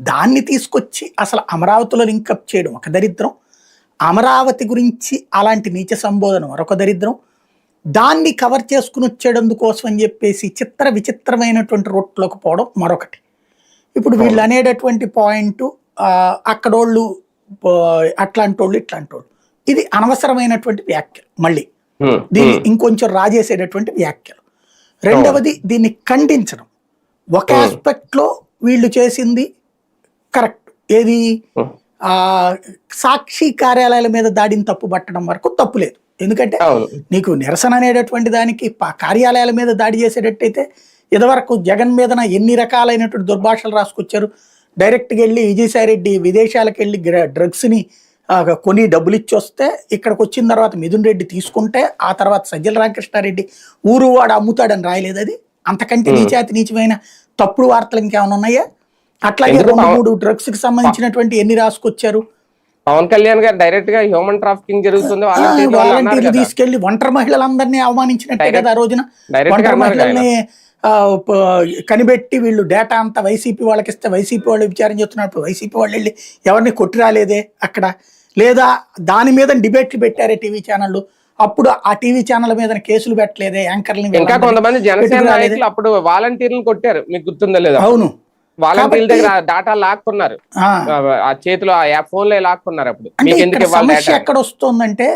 దాన్ని తీసుకొచ్చి అసలు అమరావతిలో లింకప్ చేయడం ఒక దరిద్రం. అమరావతి గురించి అలాంటి నీచ సంబోధన మరొక దరిద్రం. దాన్ని కవర్ చేసుకుని వచ్చేటందుకోసం అని చెప్పేసి చిత్ర విచిత్రమైనటువంటి రూట్లోకి పోవడం మరొకటి. ఇప్పుడు వీళ్ళు అనేటటువంటి పాయింట్ అక్కడోళ్ళు అట్లాంటి వాళ్ళు ఇట్లాంటి వాళ్ళు ఇది అనవసరమైనటువంటి వ్యాఖ్యలు మళ్ళీ. దీన్ని ఇంకొంచెం రాజేసేటటువంటి వ్యాఖ్యలు. రెండవది దీన్ని ఖండించడం. ఒక Hmm. ఆస్పెక్ట్లో వీళ్ళు చేసింది కరెక్ట్. ఏది. ఆ. సాక్షి కార్యాలయాల మీద దాడిని తప్పు పట్టడం వరకు తప్పు లేదు. ఎందుకంటే నీకు నిరసన అనేటటువంటి దానికి కార్యాలయాల మీద దాడి చేసేటట్టయితే ఇదివరకు జగన్ మీదన ఎన్ని రకాలైనటువంటి దుర్భాషలు రాసుకొచ్చారు? డైరెక్ట్గా వెళ్ళి విజయసాయి రెడ్డి విదేశాలకు వెళ్ళి గ్ర- డ్రగ్స్ని కొని డబ్బులు ఇచ్చి వస్తే ఇక్కడికి వచ్చిన తర్వాత మిథున్ రెడ్డి తీసుకుంటే ఆ తర్వాత సజ్జల రామకృష్ణారెడ్డి ఊరు వాడు అమ్ముతాడని రాయలేదు అది? అంతకంటే నీచాతి నీచమైన తప్పుడు వార్తలు ఇంకేమైనా ఉన్నాయా? అట్లాగే రెండు మూడు డ్రగ్స్కి సంబంధించినటువంటి ఎన్ని రాసుకొచ్చారు? పవన్ కళ్యాణ్ గారు డైరెక్ట్గా హ్యూమన్ ట్రాఫికింగ్ జరుగుతుంది వాలంటీర్లు. తీసుకెళ్ళి ఒంటరి మహిళలందరినీ అవమానించినట్టే కదా ఆ రోజున. ఒంటరి మహిళల్ని కనిపెట్టి వీళ్ళు డేటా అంతా వైసీపీ వాళ్ళకి ఇస్తే వైసీపీ వాళ్ళు విచారం చేస్తున్నప్పుడు వైసీపీ వాళ్ళు వెళ్ళి ఎవరిని కొట్టి రాలేదే అక్కడ? లేదా దాని మీద డిబేట్లు పెట్టారే టీవీ ఛానళ్ళు. అప్పుడు ఆ టీవీ ఛానల్ మీద కేసులు పెట్టలేదే యాంకర్ని ఇంకా కొంతమంది జనసేన? నాయకులు అప్పుడు వాలంటీర్లను కొట్టారు. మీకు గుర్తుందో లేదా? అవును. వాలంటీర్ల దగ్గర డేటా లాక్కున్నారు. ఆ. చేతిలో ఆ ఫోన్లో లాక్కున్నారు అప్పుడు. ఎక్కడ వస్తుందంటే